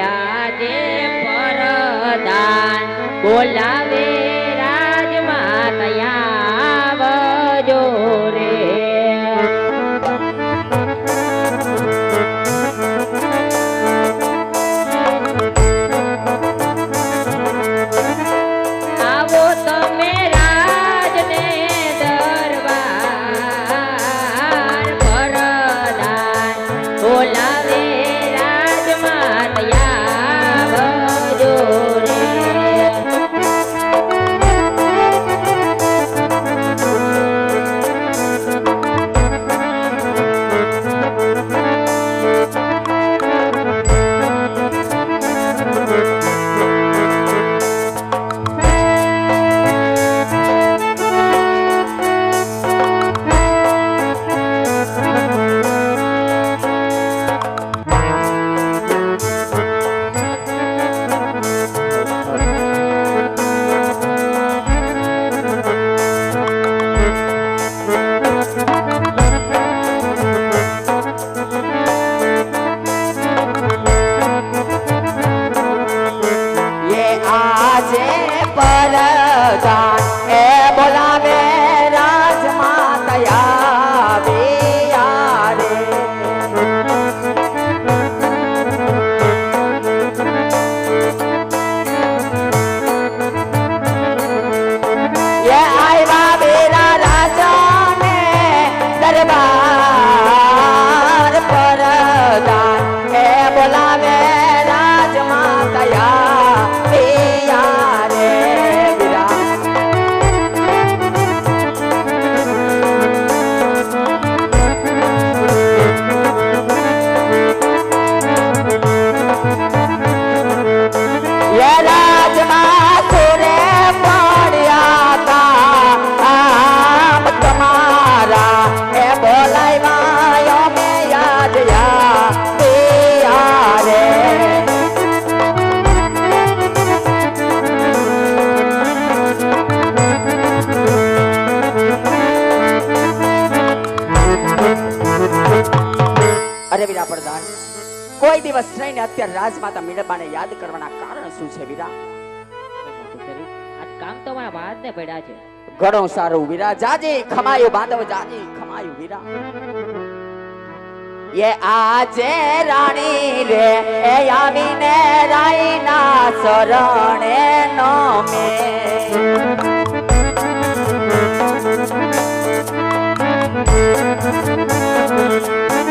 આજે પરદાન બોલાવે અરે વીરા પ્રધાન, કોઈ દિવસ રહીને અત્યારે રાજમાતા મીડબાને યાદ કરવાના કારણ શું છે વીરા? કામ તો મારા વાત ને પડ્યા છે ઘણું સારું વીરા, જાજે, ખમાયું, બાંધવ, જાજે, ખમાયું વીરા. એ આજે રાણી રે, એ આવીને રાઈના શરણે નમે.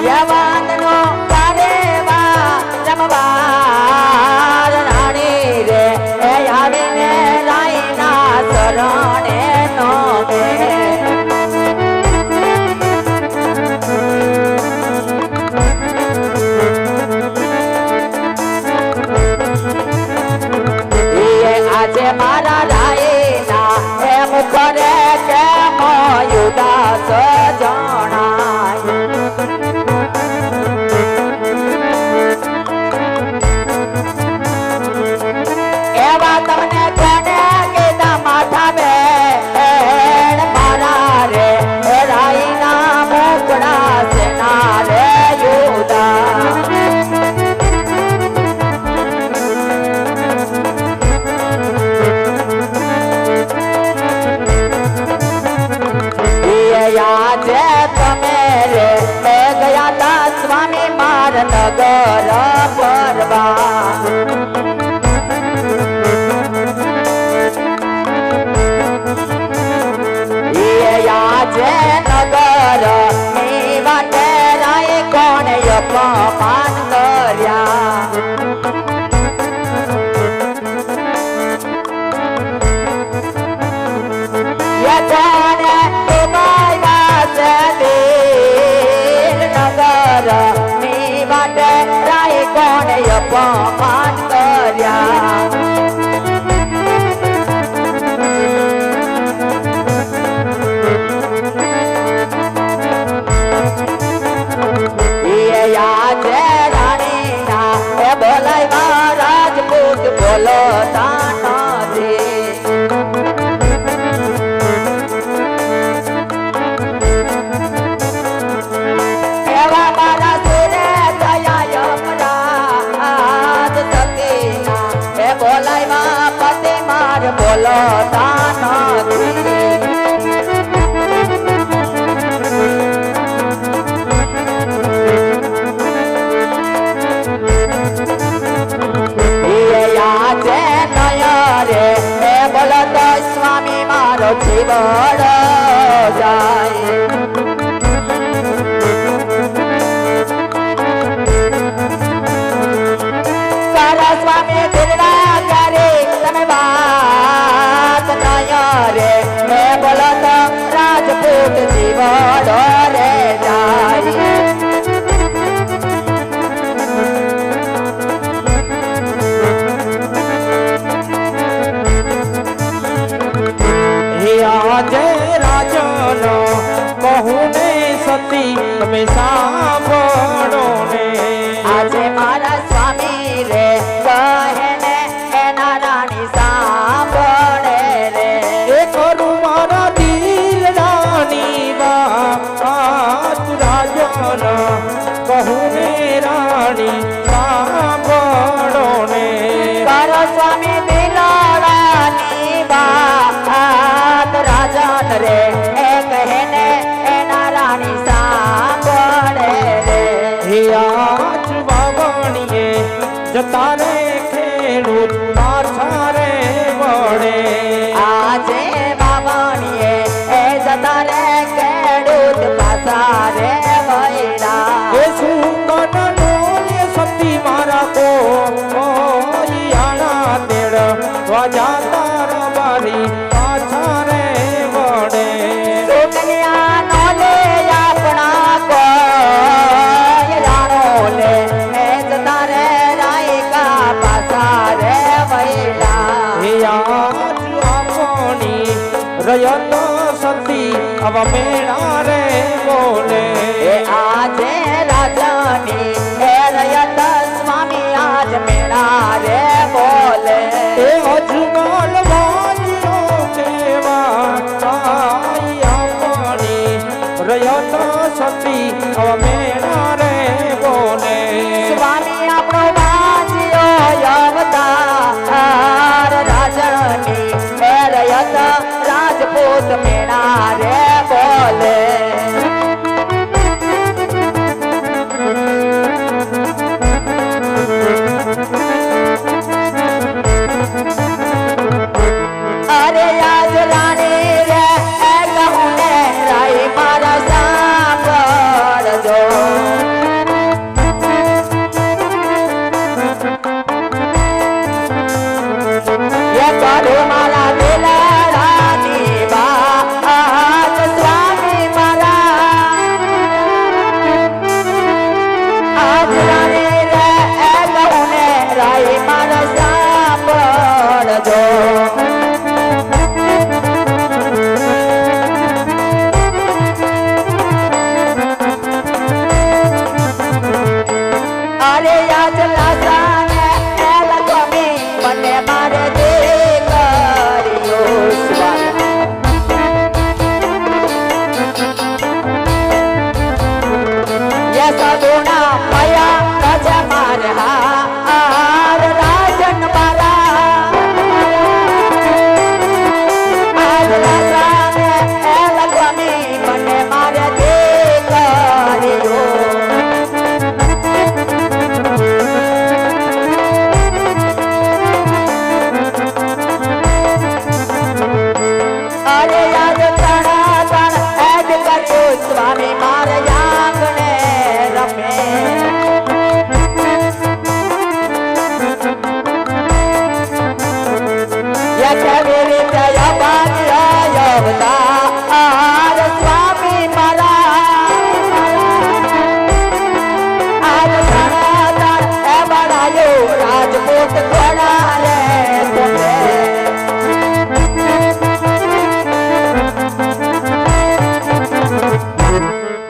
યવાનનો કારેવા રમવાર રાણી રે. એ આવીને રાઈના શરણે એ આજે મારા રાયના, એમ કરે Oh. 阿里桑 આવા મેળા રે બોલે. આજે રાજાની હેરયત સ્વામી આજ મેળા રે બોલે. એ સતી. આવા